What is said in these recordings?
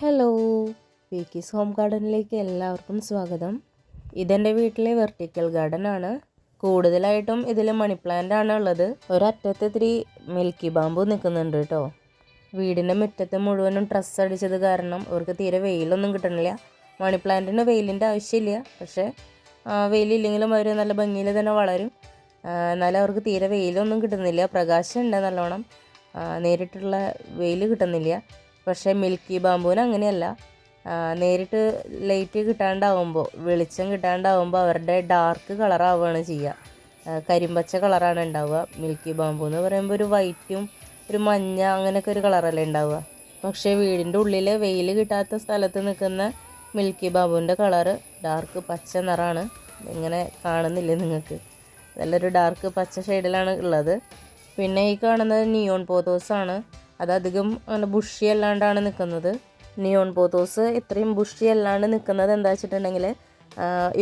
Hello പീക്കീസ് home ഗാർഡനിലേക്ക് എല്ലാവർക്കും സ്വാഗതം. ഇതെന്റെ വീട്ടിലെ വെർട്ടിക്കൽ ഗാർഡൻ ആണ്. കൂടുതലായിട്ടും ഇതിൽ മണി പ്ലാന്റ് ആണ് ഉള്ളത്. ഒരറ്റത്ത് ഇത്തിരി മിൽക്കി ബാമ്പു നിൽക്കുന്നുണ്ട് കേട്ടോ വീടിന്റെ മുറ്റത്ത് മുഴുവനും ഡ്രസ്സ് അടിച്ചത് കാരണം അവർക്ക് തീരെ വെയിലൊന്നും കിട്ടണില്ല. മണി പ്ലാന്റിന് വെയിലിന്റെ ആവശ്യമില്ല. പക്ഷേ വെയിലില്ലെങ്കിലും അവർ നല്ല ഭംഗിയിൽ തന്നെ വളരും. എന്നാലും അവർക്ക് തീരെ വെയിലൊന്നും കിട്ടുന്നില്ല. പ്രകാശം ഉണ്ട് നല്ലോണം. നേരിട്ടുള്ള വെയിൽ കിട്ടുന്നില്ല. പക്ഷേ മിൽക്കി ബാമ്പുവിന് അങ്ങനെയല്ല. നേരിട്ട് ലൈറ്റ് കിട്ടാണ്ടാവുമ്പോൾ വെളിച്ചം കിട്ടാണ്ടാവുമ്പോൾ അവരുടെ ഡാർക്ക് കളറാവുകയാണ് ചെയ്യുക. കരിമ്പച്ച കളറാണ് ഉണ്ടാവുക. മിൽക്കി ബാമ്പു എന്ന് പറയുമ്പോൾ ഒരു വൈറ്റും ഒരു മഞ്ഞ അങ്ങനെയൊക്കെ ഒരു കളറല്ലേ ഉണ്ടാവുക. പക്ഷേ വീടിന്റെ ഉള്ളിൽ വെയിൽ കിട്ടാത്ത സ്ഥലത്ത് നിൽക്കുന്ന മിൽക്കി ബാബുവിന്റെ കളറ് ഡാർക്ക് പച്ച നിറമാണ്. ഇങ്ങനെ കാണുന്നില്ലേ നിങ്ങൾക്ക്? നല്ലൊരു ഡാർക്ക് പച്ച ഷെയ്ഡിലാണ് ഉള്ളത്. പിന്നെ ഈ കാണുന്നത് നിയോൺ പോത്തോസാണ് ആണ്. അധികം അങ്ങനെ ബുഷി അല്ലാണ്ടാണ് നിൽക്കുന്നത് നിയോൺ പോത്തോസ് ഇത്രയും ബുഷി അല്ലാണ്ട് നിൽക്കുന്നത് എന്താ വെച്ചിട്ടുണ്ടെങ്കിൽ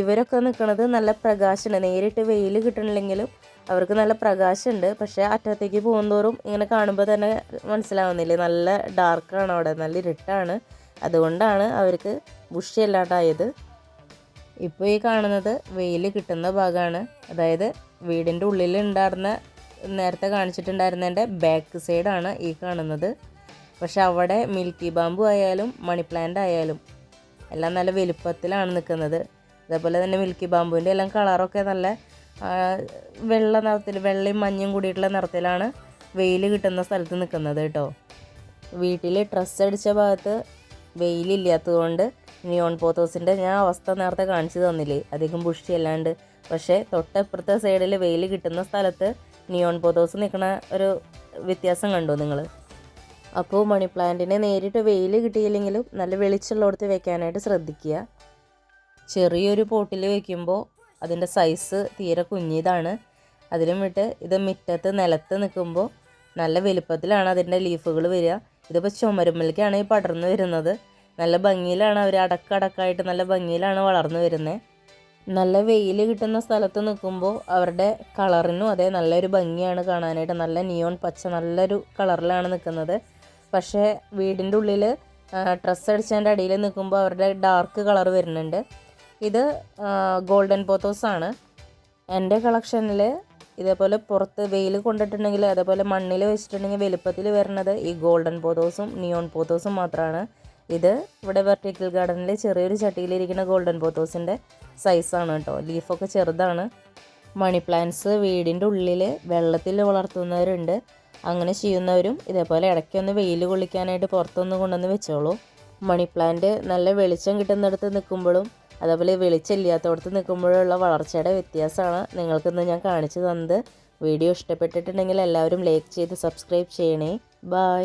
ഇവരൊക്കെ നിൽക്കുന്നത് നല്ല പ്രകാശമുണ്ട് നേരിട്ട് വെയിൽ കിട്ടണില്ലെങ്കിലും അവർക്ക് നല്ല പ്രകാശമുണ്ട്. പക്ഷേ അറ്റത്തേക്ക് പോകുന്തോറും ഇങ്ങനെ കാണുമ്പോൾ തന്നെ മനസ്സിലാവുന്നില്ലേ? നല്ല ഡാർക്കാണ് അവിടെ. നല്ല ഇരുട്ടാണ്. അതുകൊണ്ടാണ് അവർക്ക് ബുഷി അല്ലാണ്ടായത്. ഇപ്പോൾ ഈ കാണുന്നത് വെയിൽ കിട്ടുന്ന ഭാഗമാണ് അതായത് വീടിന്റെ ഉള്ളിൽ ഉണ്ടായിരുന്ന നേരത്തെ കാണിച്ചിട്ടുണ്ടായിരുന്നതിന്റെ ബാക്ക് സൈഡാണ് ഈ കാണുന്നത്. പക്ഷെ അവിടെ മിൽക്കി ബാമ്പു ആയാലും മണി പ്ലാന്റ് ആയാലും എല്ലാം നല്ല വലുപ്പത്തിലാണ് നിൽക്കുന്നത്. അതേപോലെ തന്നെ മിൽക്കി ബാമ്പുവിന്റെ എല്ലാം കളറൊക്കെ നല്ല വെള്ള നിറത്തിൽ വെള്ളയും മഞ്ഞയും കൂടിയിട്ടുള്ള നിറത്തിലാണ് വെയിൽ കിട്ടുന്ന സ്ഥലത്ത് നിൽക്കുന്നത് കേട്ടോ. വീട്ടിൽ ഡ്രസ്സ് അടിച്ച ഭാഗത്ത് വെയിലില്ലാത്തതുകൊണ്ട് നിയോൺ പോത്തോസിന്റെ ഞാൻ അവസ്ഥ നേരത്തെ കാണിച്ചു തന്നില്ലേ? അധികം ബുഷി അല്ലാണ്ട്. പക്ഷേ തൊട്ടപ്പുറത്തെ സൈഡിൽ വെയിൽ കിട്ടുന്ന സ്ഥലത്ത് നിയോൺ പോത്തോസ് നിൽക്കുന്ന ഒരു വ്യത്യാസം കണ്ടു നിങ്ങൾ അപ്പോൾ മണി പ്ലാന്റിനെ നേരിട്ട് വെയിൽ കിട്ടിയില്ലെങ്കിലും നല്ല വെളിച്ചമുള്ളിടത്ത് വെക്കാനായിട്ട് ശ്രദ്ധിക്കുക. ചെറിയൊരു പോട്ടിൽ വെക്കുമ്പോൾ അതിന്റെ സൈസ് തീരെ കുഞ്ഞിതാണ്. അതിലും വിട്ട് ഇത് മുറ്റത്ത് നിലത്ത് നിൽക്കുമ്പോൾ നല്ല വലുപ്പത്തിലാണ് അതിന്റെ ലീഫുകൾ വരിക. ഇതിപ്പോൾ ചുമരുമ്പിലേക്കാണ് ഈ പടർന്നു വരുന്നത്. നല്ല ഭംഗിയിലാണ് അവർ അടക്കടക്കായിട്ട് നല്ല ഭംഗിയിലാണ് വളർന്നു വരുന്നത് നല്ല വെയിൽ കിട്ടുന്ന സ്ഥലത്ത് നിൽക്കുമ്പോൾ അവരുടെ കളറിനും അതേ നല്ലൊരു ഭംഗിയാണ് കാണാനായിട്ട്. നല്ല നിയോൺ പച്ച നല്ലൊരു കളറിലാണ് നിൽക്കുന്നത് പക്ഷേ വീടിന്റെ ഉള്ളിൽ ഡ്രസ്സ് അടിച്ചതിന്റെ അടിയിൽ നിൽക്കുമ്പോൾ അവരുടെ ഡാർക്ക് കളർ വരുന്നുണ്ട്. ഇത് ഗോൾഡൻ പോത്തോസ് ആണ് എന്റെ കളക്ഷനിൽ ഇതേപോലെ പുറത്ത് വെയിൽ കൊണ്ടിട്ടുണ്ടെങ്കിൽ അതേപോലെ മണ്ണിൽ വെച്ചിട്ടുണ്ടെങ്കിൽ വലുപ്പത്തിൽ വരുന്നത് ഈ ഗോൾഡൻ പോത്തോസും നിയോൺ പോത്തോസും മാത്രമാണ് ഇത് ഇവിടെ വെർട്ടിക്കൽ ഗാർഡനിൽ ചെറിയൊരു ചട്ടിയിലിരിക്കുന്ന ഗോൾഡൻ പോത്തോസിന്റെ സൈസാണ് കേട്ടോ. ലീഫൊക്കെ ചെറുതാണ്. മണി പ്ലാന്റ്സ് വീടിന്റെ ഉള്ളിൽ വെള്ളത്തിൽ വളർത്തുന്നവരുണ്ട്. അങ്ങനെ ചെയ്യുന്നവരും ഇതേപോലെ ഇടയ്ക്കൊന്ന് വെയിൽ കൊള്ളിക്കാനായിട്ട് പുറത്തൊന്ന് കൊണ്ടുവന്ന് വെച്ചോളൂ. മണി പ്ലാന്റ് നല്ല വെളിച്ചം കിട്ടുന്നിടത്ത് നിൽക്കുമ്പോഴും അതേപോലെ വെളിച്ചമില്ലാത്തടത്ത് നിൽക്കുമ്പോഴുള്ള വളർച്ചയുടെ വ്യത്യാസമാണ് നിങ്ങൾക്കിന്ന് ഞാൻ കാണിച്ചു തന്നത്. വീഡിയോ ഇഷ്ടപ്പെട്ടിട്ടുണ്ടെങ്കിൽ എല്ലാവരും ലൈക്ക് ചെയ്ത് സബ്സ്ക്രൈബ് ചെയ്യണേ. ബായ്